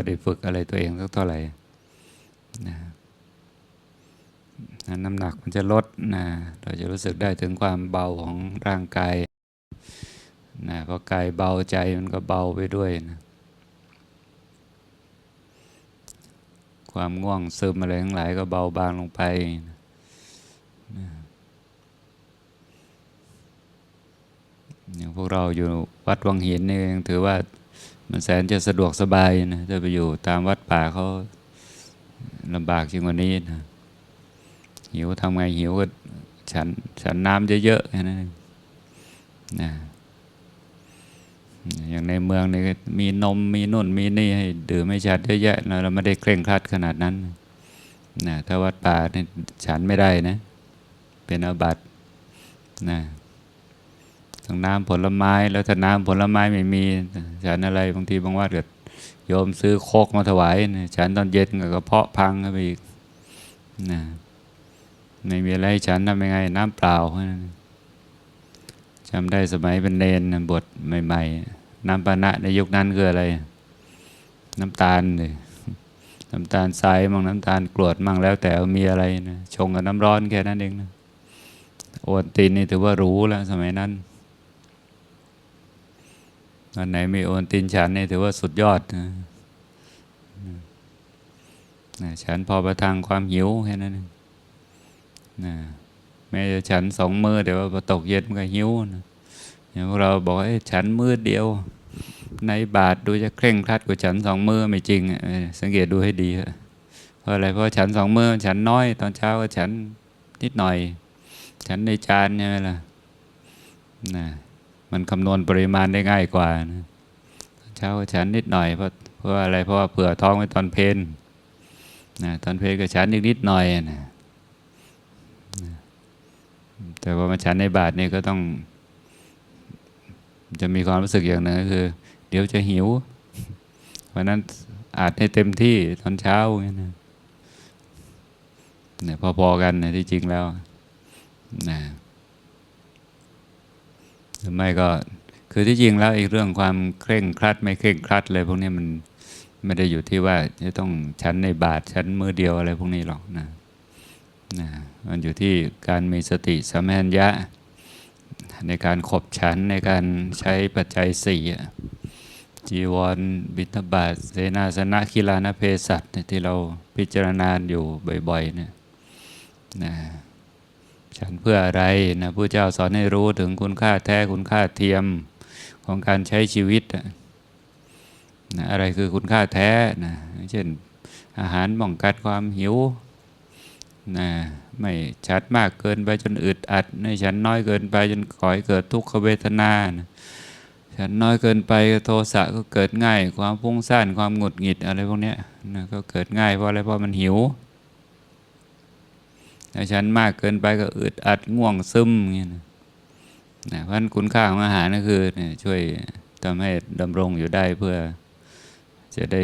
อยได้ฝึกอะไรตัวเองสักเท่าไหร่นะน้ำหนักมันจะลดนะเราจะรู้สึกได้ถึงความเบาของร่างกายนะพอกายเบาใจมันก็เบาไปด้วยนะความง่วงซึมอะไรทั้งหลายก็เบาบางลงไปนะอย่างพวกเราอยู่วัดวังหินนี่เองถือว่า มันแสนจะสะดวกสบายนะถ้าไปอยู่ตามวัดป่าเขาลำบากจริงว่านี้นะหิวทำไงหิวก็ฉันฉันน้ำเยอะๆแค่นั้นนะอย่างในเมืองนี่มีนมมีนุ่นมีนี่ให้ดื่มไม่ชัดเยอะแยะเราไม่ได้เคร่งครัดขนาดนั้นนะถ้าวัดป่าเนี่ยฉันไม่ได้นะ เป็นอาบัตินะ ต้งน้ำผลไม้ แล้วถ้าน้ำผลไม้ไม่มี ฉันอะไรบางทีบางวัดเกิดโยมซื้อโคกมาถวายนะฉันตอนเย็นก็เพาะพังไปอีกนะไม่มีอะไรฉันทำยังไงน้ำเปล่าจำได้สมัยเป็นเนนบทใหม่ๆ น้ำปานะในยุคนั้นคืออะไร น้ำตาลเลยน้ำตาลทรายมั่งน้ำตาลกรวดมั่งแล้วแต่มีอะไรนะชงกับน้ำร้อนแค่นั้นเองนะโอนตินนี่ถือว่ารู้แล้วสมัยนั้น วันไหนมีโอนตินฉันนี่ถือว่าสุดยอดนะนะฉันพอประทังความหิวแค่นั้นนะแม้จะฉันสองมือเดี๋ยวพอตกเย็นมันก็หิวนะอย่างพวกเราบอกว่าฉันมือเดียว ในบาทดูจะเคร่งครัดกว่าฉันสองมือไม่จริงสังเกตดูให้ดีเพราะอะไรเพราะฉันสองมือฉันน้อย ตอนเช้าก็ฉันนิดหน่อย ฉันในจานใช่ไหมล่ะนะ มันคำนวณปริมาณได้ง่ายกว่านะเช้าฉันนิดหน่อยเพราะเพราะอะไรเพราะว่าเผื่อท้องไว้ตอนเพลนนะตอนเพลนก็ฉันอีกนิดหน่อยนะแต่ว่ามาฉันในบาทนี่ก็ต้อง จะมีความรู้สึกอย่างหนึ่งก็คือ เดี๋ยวจะหิวเพราะนั้นอาจให้เต็มที่ตอนเช้าเงี้ยนะเนี่ยพอๆกันนะที่จริงแล้วนะ หรือไม่ก็คือที่จริงแล้วอีกเรื่องความเคร่งครัดไม่เคร่งครัดเลยพวกนี้มันไม่ได้อยู่ที่ว่าจะต้องชั้นในบาทชั้นมือเดียวอะไรพวกนี้หรอกนะนะมันอยู่ที่การมีสติสัมผัสยะในการขบฉันในการใช้ปัจจัยสี่จีวร บิณฑบาตเสนาสนะคิลานเพสัตที่เราพิจารณาอยู่บ่อยๆเนี่ยนะ ฉันเพื่ออะไรนะพระเจ้าสอนให้รู้ถึงคุณค่าแท้คุณค่าเทียมของการใช้ชีวิตนะอะไรคือคุณค่าแท้นะเช่นอาหารป้องกันความหิวนะไม่ชัดมากเกินไปจนอึดอัดไม่ฉันน้อยเกินไปจนก่อยเกิดทุกขเวทนานะฉันน้อยเกินไปโทสะก็เกิดง่าย ความพุ่งซ่านความหงุดหงิดอะไรพวกนี้นะก็เกิดง่ายเพราะอะไรเพราะมันหิว ถ้าฉันมากเกินไปก็อึดอัดง่วงซึมอย่างนี้นะนะเพราะนั้นคุณค่าของอาหารก็คือเนี่ยช่วยทำให้ดำรงอยู่ได้เพื่อจะได้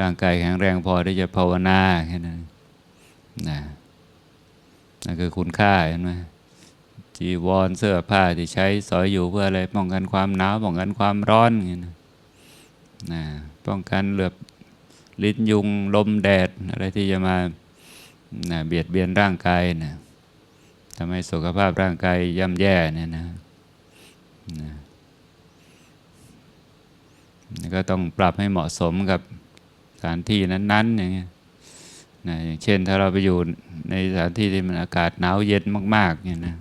ร่างกายแข็งแรงพอที่จะภาวนาแค่นั้นนะนั่นคือคุณค่าเห็นไหมจีวรเสื้อผ้าที่ใช้สอยอยู่เพื่ออะไรป้องกันความหนาวป้องกันความร้อนอย่างนี้นะนะป้องกันเหลือบลิ้นยุงลมแดดอะไรที่จะมา นะเบียดเบียนร่างกายนะทำให้สุขภาพร่างกายย่ำแย่เนี่ยนะนะก็ต้องปรับให้เหมาะสมกับสถานที่นั้นๆอย่างเงี้ยนะอย่างเช่นถ้าเราไปอยู่ในสถานที่ที่มันอากาศหนาวเย็นมากๆเนี่ยนะ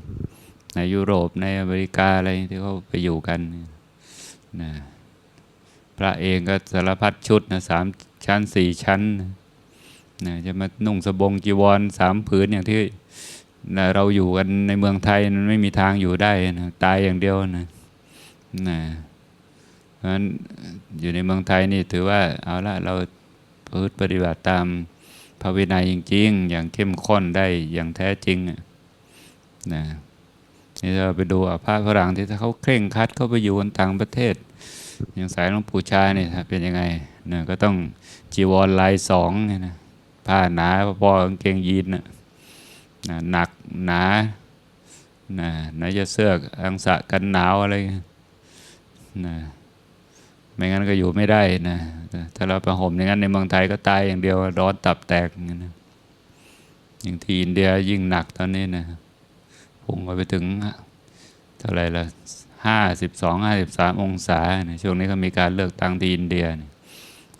ในยุโรปในอเมริกาอะไรที่เขาไปอยู่กันนะพระเองก็สารพัดชุดนะสามชั้นสี่ชั้นนะ จะมานุ่งสบงจีวรสามผืนอย่างที่นะเราอยู่กันในเมืองไทยมันไม่มีทางอยู่ได้นะตายอย่างเดียวนะนะเพราะฉะนั้นอยู่ในเมืองไทยนี่ถือว่าเอาละเราพืชปฏิบัติตามพระวินัยจริงๆ อย่างเข้มข้นได้อย่างแท้จริงนะนี่เราไปดูพระฝรั่งที่ถ้าเขาเคร่งคัดเขาไปอยู่นต่างประเทศ อย่างสายหลวงปู่ชาเนี่ยเป็นยังไงนะก็ต้องจีวรลายสองเนี่ยนะ ผ้าหนาพอกางเกงยีนนะหนักหนานะไหนจะเสื้ออังสะกันหนาวอะไรนะไม่งั้นก็อยู่ไม่ได้นะถ้าเราประห่มอย่างนั้นในเมืองไทยก็ตายอย่างเดียวร้อนตับแตกอย่างนั้นนะอย่างที่อินเดียยิ่งหนักตอนนี้นะพุ่งไปถึงเท่าไรละห้าสิบสองห้าสิบสามองศานะช่วงนี้ก็มีการเลือกตั้งที่อินเดียนะ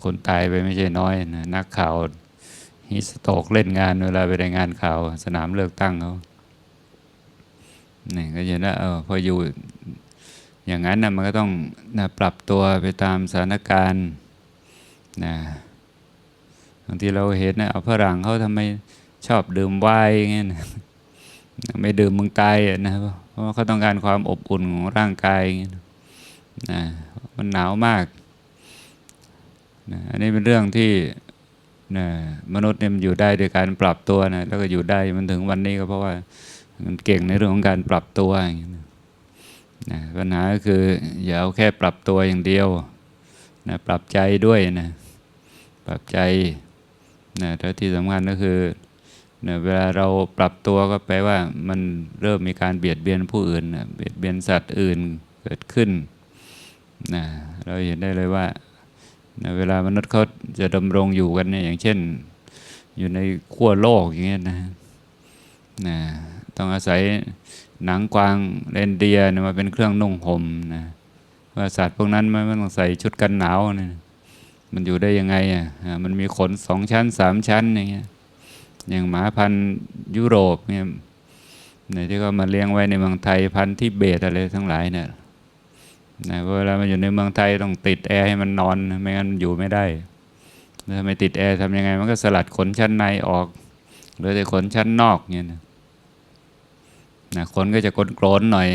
คนตายไปไม่ใช่น้อยนะนักข่าว ฮิสโตกเล่นงานเวลาไปรายงานข่าว สนามเลือกตั้งเขานี่ก็จะได้เออพออยู่อย่างนั้นนะมันก็ต้องนะปรับตัวไปตามสถานการณ์นะบางทีเราเห็นนะเอาฝรั่งเขาทำไมชอบดื่มไวน์อย่างเงี้ยนะไม่ดื่มมึงตายนะเพราะเขาต้องการความอบอุ่นของร่างกายอย่างเงี้ยนะมันหนาวมากนะอันนี้เป็นเรื่องที่ นะมนุษย์เนี่ยมันอยู่ได้โดยการปรับตัวนะแล้วก็อยู่ได้มันถึงวันนี้ก็เพราะว่ามันเก่งในเรื่องของการปรับตัวอย่างเงี้นะนะปัญหาก็คืออย่าเอาแค่ปรับตัวอย่างเดียวนะปรับใจด้วยนะปรับใจนะแล้วที่สำคัญก็คือนะเวลาเราปรับตัวก็แปลว่ามันเริ่มมีการเบียดเบียนผู้อื่นนะเบียดเบียนสัตว์อื่นเกิดขึ้นนะเราเห็นได้เลยว่า นะเวลามนุษย์เขาจะดำรงอยู่กันเนี่ยอย่างเช่น อยู่ในขั้วโลกอย่างเงี้ยนะนะต้องอาศัยหนังกวางเรนเดียนี่ยมาเป็นเครื่องนุ่งห่มนะว่าสัตว์พวกนั้นมันต้องใส่ชุดกันหนาวนี่มันอยู่ได้ยังไงอะมันมีขนสองชั้นสามชั้นอย่างเงี้ยอย่างหมาพันธุ์ยุโรปเนี่ยเนี่ยที่เขามาเลี้ยงไว้ในเมืองไทยพันธุ์ที่เบตอะไรทั้งหลายเนี่ย นะเวลามันอยู่ในเมืองไทยต้องติดแอร์ให้มันนอน ไม่งั้นอยู่ไม่ได้ถ้าไม่ติดแอร์ทำยังไง มันก็สลัดขนชั้นในออกเหลือแต่ขนชั้นนอกเนี่ยนะนะคนก็จะโกรนๆหน่อย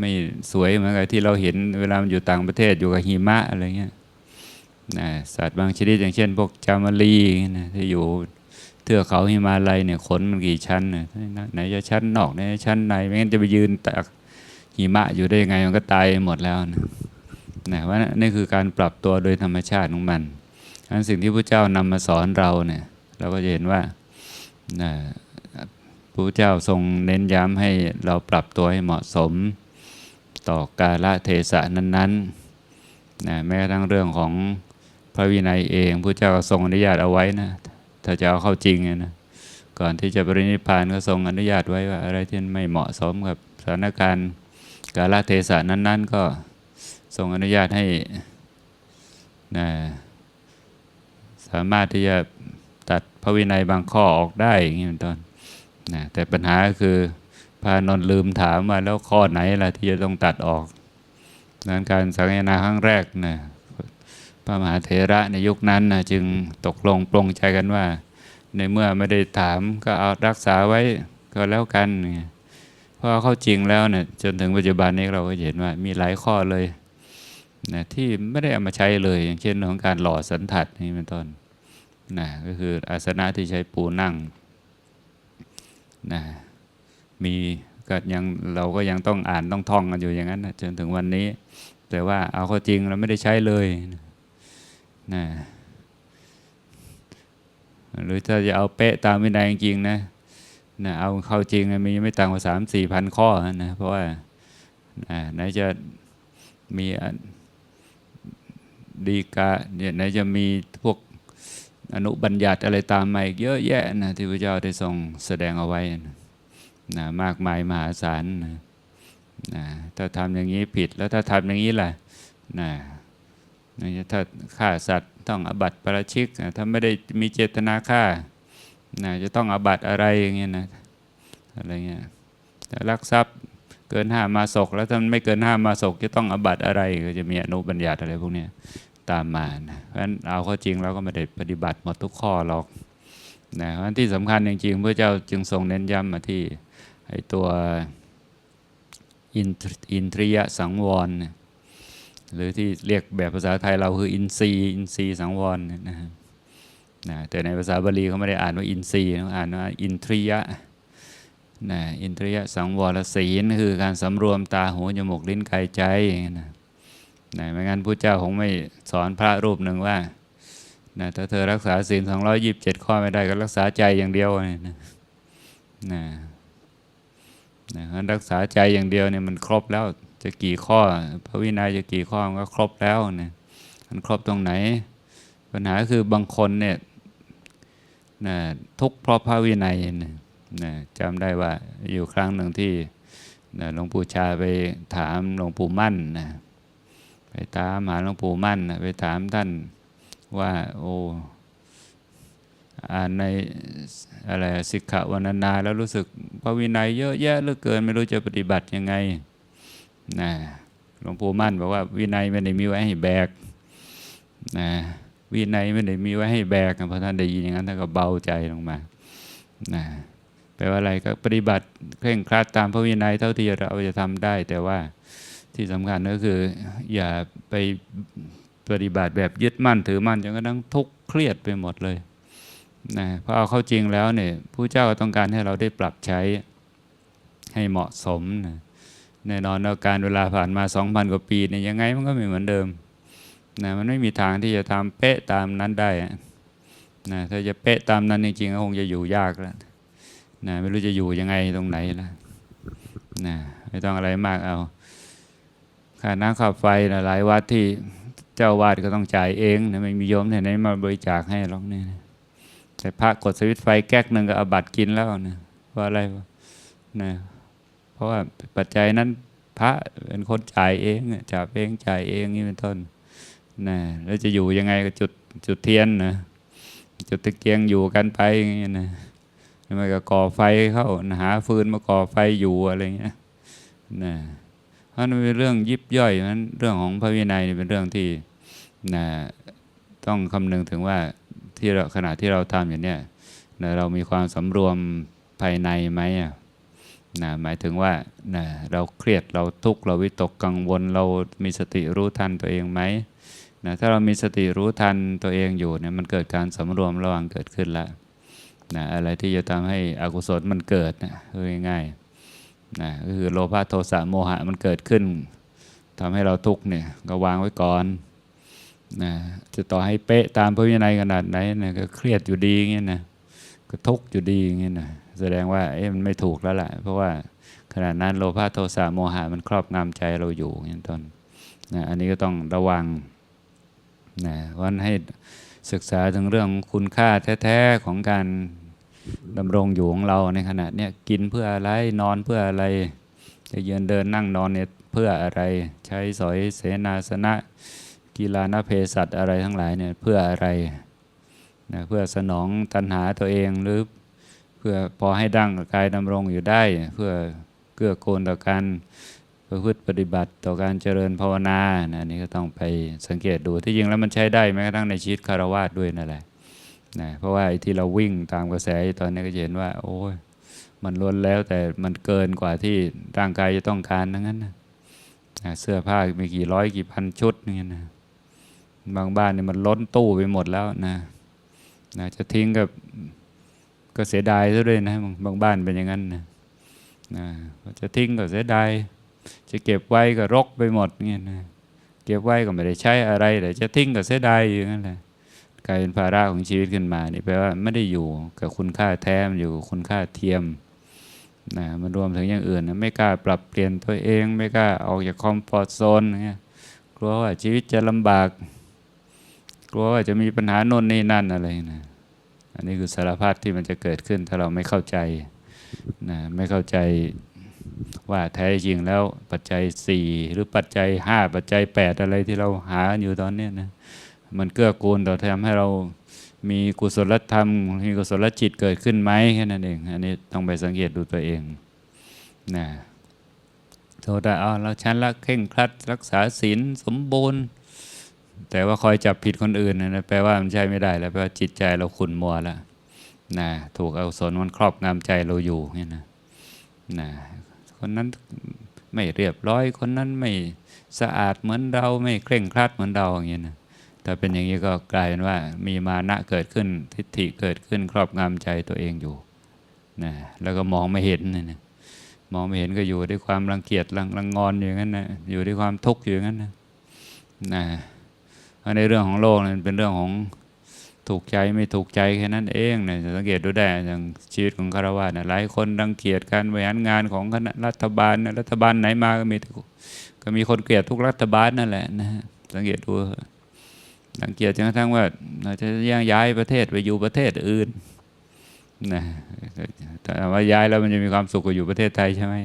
ไม่สวยเหมือนกับที่เราเห็นเวลามันอยู่ต่างประเทศอยู่กับหิมะอะไรเงี้ยนะสัตว์บางชนิดอย่างเช่น พวกจามารีนะที่อยู่เทือกเขาหิมาลัยเนี่ยขนมันกี่ชั้นนะไหนจะชั้นนอกไหนจะชั้นในไม่งั้นจะไปยืนตาก หิมะอยู่ได้ยังไงมันก็ตายหมดแล้วนะนะว่านี่คือการปรับตัวโดยธรรมชาติของมันอันสิ่งที่พระเจ้านำมาสอนเราเนี่ยเราก็จะเห็นว่านะพระเจ้าทรงเน้นย้ำให้เราปรับตัวให้เหมาะสมต่อกาลเทศะนั้นๆนะแม้กระทั่งเรื่องของพระวินัยเองพระเจ้าก็ทรงอนุญาตเอาไว้นะถ้าจะเอาเข้าจริงนะก่อนที่จะปรินิพพานก็ทรงอนุญาตไว้ว่าอะไรที่ไม่เหมาะสมกับสถานการณ์ กาลเทศะนั้น ๆ ก็ทรงอนุญาตให้นะสามารถที่จะตัดพระวินัยบางข้อออกได้อย่างนี้เป็นต้นนะแต่ปัญหาคือพานนลืมถามว่าแล้วข้อไหนล่ะที่จะต้องตัดออกนั้นการสังเนาครั้งแรกนะพระมหาเถระในยุคนั้นนะจึงตกลงปรงใจกันว่า ในเมื่อไม่ได้ถามก็เอารักษาไว้ก็แล้วกันไงเพราะเข้าจริงแล้วเนี่ยจนถึงปัจจุบันนี้เราก็เห็นว่ามีหลายข้อเลยนะที่ไม่ได้เอามาใช้เลย อย่างเช่นของการหล่อสันทัดนี่เป็นต้นนะก็คืออาสนะที่ใช้ปูนั่งนะมีก็ยังเราก็ยังต้องอ่านต้องท่องกันอยู่อย่างนั้นนะจนถึงวันนี้ แต่ว่าเอาเข้าจริงเราไม่ได้ใช้เลยนะหรือถ้าจะเอาเป๊ะตามวินัยจริงนะ นะเอาเข้าจริงมีไม่ต่างกว่าสามสี่พันข้อนะเพราะว่าไหนจะมีดีกาเนี่ยไหนจะมีพวกอนุบัญญัติอะไรตามมาอีกเยอะแยะนะที่พระเจ้าได้ทรงแสดงเอาไว้นะมากมายมหาศาลนะนะถ้าทำอย่างนี้ผิดแล้วถ้าทำอย่างนี้ล่ะนะนะถ้าฆ่าสัตว์ต้องอบัติประชิกนะถ้าไม่ได้มีเจตนาฆ่า นะจะต้องอบัตอะไรอย่างเงี้ยนะอะไรเงี้ยแต่ลักทรัพย์เกินห้ามาศกแล้วถ้ามันไม่เกินห้ามาศกจะต้องอบัตอะไรก็จะมีอนุบัญญัติอะไรพวกนี้ตามมานะเพราะฉะนั้นเอาข้าจริงแล้วก็ไม่ได้ปฏิบัติหมดทุกข้อหรอกนะเพราะฉะนั้นที่สำคัญจริงๆพระเจ้าจึงทรงเน้นย้ำมาที่ไอตัวอินทรียสังวรหรือที่เรียกแบบภาษาไทยเราคืออินทรีย์อินทรีย์สังวรนี่ยนะ นะแต่ในภาษาบาลีเขาไม่ได้อ่านว่าอินทรีย์เขาอ่านว่าอินทรียะนะอินทรียะสังวรศีลคือการสำรวมตาหูจมูกลิ้นกายใจนะนะไม่งั้นพระเจ้าคงไม่สอนพระรูปหนึ่งว่านะถ้าเธอรักษาศีลสองร้อยยิบเจ็ดข้อไม่ได้ก็รักษาใจอย่างเดียวนะนะนะรักษาใจอย่างเดียวเนี่ยมันครบแล้วจะกี่ข้อ พระวินัยจะกี่ข้อมันก็ครบแล้วนะมันครบตรงไหน ปัญหาคือบางคนเนี่ย นะทุกเพราะพระวินัยนะนะจำได้ว่าอยู่ครั้งหนึ่งที่นะหลวงปู่ชาไปถามหลวงปู่มั่นนะไปตามหาหลวงปู่มั่นนะไปถามท่านว่าโอ้อ่านในอะไรสิกขาวันนาแล้วรู้สึกพระวินัยเยอะแยะเหลือเกินไม่รู้จะปฏิบัติยังไงนะหลวงปู่มั่นบอกว่าวินัยไม่ได้มีไว้ให้แบกนะ วินัยไม่ได้มีไว้ให้แบกพอท่านได้ยินอย่างนั้นท่านก็เบาใจลงมานะแปลว่าอะไรก็ปฏิบัติเคร่งครัดตามพระวินัยเท่าที่เราจะทำได้ แต่ว่าที่สำคัญก็คือ อย่าไปปฏิบัติแบบยึดมั่นถือมั่นจนกระทั่งทุกข์เครียดไปหมดเลยนะพราะเอาเข้าจริงแล้วเนี่ยผู้เจ้าต้องการให้เราได้ปรับใช้ให้เหมาะสมนะแน่นอนว่าการเวลาผ่านมา 2,000 กว่าปีเนี่ยยังไงมันก็ไม่เหมือนเดิม นะมันไม่มีทางที่จะทำเป๊ะตามนั้นได้นะถ้าจะเป๊ะตามนั้นจริงๆก็คงจะอยู่ยากแล้วนะไม่รู้จะอยู่ยังไงตรงไหนแล้วนะไม่ต้องอะไรมากเอาค่าน้ำค่าไฟนะหลายวัดที่เจ้าวาดก็ต้องจ่ายเองนะไม่มีโยมไหนมาบริจาคให้หรอกเนี่ยนะแต่พระกดสวิตไฟแก๊กหนึ่งก็อาบัตกินแล้วนะเพราอะไรนะเพราะว่าปัจจัยนั้นพระเป็นคนจ่ายเองจ่ายเองจ่ายเองนี่เป็นต้น นะแล้วจะอยู่ยังไงก็จุดจุดเทียนนะจุดตะเกียงอยู่กันไปอย่างเงี้ยนะมันก็ก่อไฟเข้าหาฟืนมาก่อไฟอยู่อะไรเงี้ยนะเพราะมันเป็นเรื่องยิบย่อยนั้นเรื่องของพระวินัยเป็นเรื่องที่นะต้องคำนึงถึงว่าที่เราขณะที่เราทำอย่างเนี้ยนะเรามีความสำรวมภายในไหมนะหมายถึงว่านะเราเครียดเราทุกข์เราวิตกกังวล เรามีสติรู้ทันตัวเองไหม นะถ้าเรามีสติรู้ทันตัวเองอยู่เนี่ยมันเกิดการสำรวมระวังเกิดขึ้นแล้วนะอะไรที่จะทำให้อกุศลมันเกิดนะง่ายๆนะก็คือโลภะโทสะโมหะมันเกิดขึ้นทำให้เราทุกข์เนี่ยก็วางไว้ก่อนนะจะต่อให้เป๊ะตามพระวินัยขนาดไหนนะก็เครียดอยู่ดีเงี้ยนะก็ทุกข์อยู่ดีเงี้ยนะแสดงว่าเอ๊ะมันไม่ถูกแล้วแหละเพราะว่าขณะนั้นโลภะโทสะโมหะมันครอบงำใจเราอยู่อย่างนี้ต้นนะอันนี้ก็ต้องระวัง นะวันให้ศึกษาถึงเรื่องคุณค่าแท้ๆของการดำรงอยู่ของเราในขณะเนี้ยกินเพื่ออะไรนอนเพื่ออะไร จะยืนเดินนั่งนอนเนี่ยเพื่ออะไรใช้สอยเสนาสนะ กีฬานาเพศัตอะไรทั้งหลายเนี่ยเพื่ออะไรนะเพื่อสนองตัณหาตัวเองหรือเพื่อพอให้ดั้งกายดำรงอยู่ได้ เพื่อเกื้อกูลต่อการ ประพฤติปฏิบัติต่อการเจริญภาวนานะนี่ก็ต้องไปสังเกตดูที่จริงแล้วมันใช้ได้แม้กระทั่งในชีวิตคารวะด้วยนั่นแหละนะเพราะว่าไอ้ที่เราวิ่งตามกระแสตอนนี้ก็จะเห็นว่า โอ้ยมันล้วนแล้วแต่มันเกินกว่าที่ร่างกายจะต้องการทั้งนั้นนะนะเสื้อผ้ามีกี่ร้อยกี่พันชุดนี่นะบางบ้านเนี่ยมันล้นตู้ไปหมดแล้วนะนะจะทิ้งกับก็เสียดายซะด้วยนะบางบ้านเป็นอย่างนั้นนะนะจะทิ้งก็เสียดาย จะเก็บไว้ก็รกไปหมดเงี้ยนะเก็บไว้ก็ไม่ได้ใช้อะไรแต่จะทิ้งก็เสียดายอย่างนั้นแหละกลายเป็นภาระของชีวิตขึ้นมานี่แปลว่าไม่ได้อยู่กับคุณค่าแท้มันอยู่กับคุณค่าเทียมนะมันรวมถึงอย่างอื่นนะไม่กล้าปรับเปลี่ยนตัวเอง ไม่กล้าออกจากคอมฟอร์ทโซนเงี้ยกลัวว่าชีวิตจะลำบาก กลัวว่าจะมีปัญหาโน่นนี่นั่นอะไรนะอันนี้คือสารพัดที่มันจะเกิดขึ้นถ้าเราไม่เข้าใจนะไม่เข้าใจ ว่าแท้จริงแล้วปัจจัยสี่หรือปัจจัยห้าปัจจัยแปดอะไรที่เราหาอยู่ตอนนี้นะมันเกื้อกูลต่อทำให้เรามีกุศลธรรม มีกุศลจิตเกิดขึ้นไหมแค่นั้นเอง อันนี้ต้องไปสังเกตดูตัวเองนะโทษได้เอาเราชั้นละเข่งครัดรักษาศีลสมบูรณ์ แต่ว่าคอยจับผิดคนอื่นนะแปลว่ามันใช่ไม่ได้แล้วแปลว่าจิตใจเราขุ่นมัวแล้วนะถูกอกุศลมันครอบงำใจเราอยู่เนี่ยนะนะ คนนั้นไม่เรียบร้อย คนนั้นไม่สะอาดเหมือนเราไม่เคร่งครัดเหมือนเราอย่างเงี้ยนะถ้าเป็นอย่างนี้ก็กลายเป็นว่ามีมานะเกิดขึ้นทิฏฐิเกิดขึ้นครอบงำใจตัวเองอยู่นะแล้วก็มองไม่เห็นนะมองไม่เห็นก็อยู่ด้วยความรังเกียจรังรังงอนอย่างนั้นนะอยู่ด้วยความทุกข์อยู่อย่างนั้นนะนะในเรื่องของโลกนั้นเป็นเรื่องของ ถูกใจไม่ถูกใจแค่นั้นเองเนะสังเกตดูได้อย่างชีวิตของคารวะนะหลายคนรังเกียจการบริหารงานของคณะรัฐบาลรัฐบาลไหนมาก็มีก็มีคนเกลียดทุกรัฐบาลนั่นแหละนะฮะสังเกตดูสังเกตจนกระทั่งว่าเราจะย่างย้ายประเทศไปอยู่ประเทศอื่นนะแต่ว่าย้ายแล้วมันจะมีความสุขกว่าอยู่ประเทศไทยใช่ไหม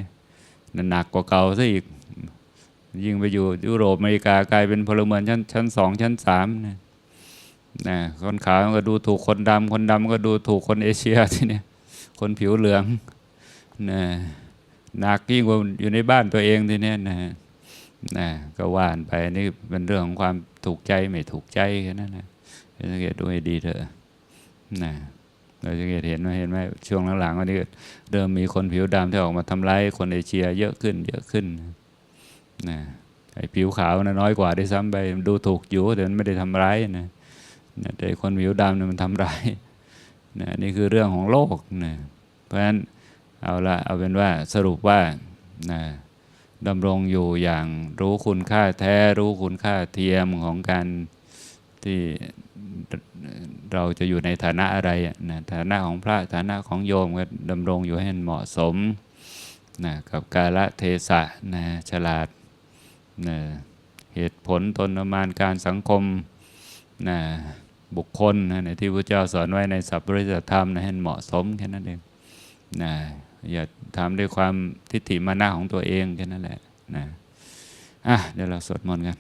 หนักกว่าเก่าซะอีกยิ่งไปอยู่ยุโรปอเมริกากลายเป็นพลเมืองชั้นชั้นสองชั้นสามนะ นะคนขาวก็ดูถูกคนดำคนดำก็ดูถูกคนเอเชียทีเนี้ยคนผิวเหลืองนะหนักยิ่งกว่าอยู่ในบ้านตัวเองทีเนี้ยนะนะก็ว่านไปนี่เป็นเรื่องของความถูกใจไม่ถูกใจแค่นั้นนะสังเกตดูให้ดีเถอะนะเราจะเห็นไหมเห็นไหมช่วงหลังๆวันนี้เริ่มมีคนผิวดำที่ออกมาทำร้ายคนเอเชียเยอะขึ้น เยอะขึ้นนะไอ้ผิวขาวนะน้อยกว่าได้วยซ้ำไปดูถูกอยู่แต่มันไม่ได้ทำร้ายนะ นะแต่คนผิวดำเนี่ยมันทำร้ายนะนี่คือเรื่องของโลกนะเพราะฉะนั้นเอาละเอาเป็นว่าสรุปว่านะดำรงอยู่อย่างรู้คุณค่าแท้รู้คุณค่าเทียมของการที่เราจะอยู่ในฐานะอะไรนะฐานะของพระฐานะของโยมก็ดำรงอยู่ให้เหมาะสมนะกับกาลเทศะนะฉลาดนะเหตุผลตนประมาณการสังคมนะ บุคคลนะในที่พระเจ้าสอนไว้ในสัพพริสธรรมนะให้เหมาะสมแค่นั้นเองนะอย่าทำด้วยความทิฏฐิมานะของตัวเองแค่นั้นแหละนะอะเดี๋ยวเราสวดมนต์กัน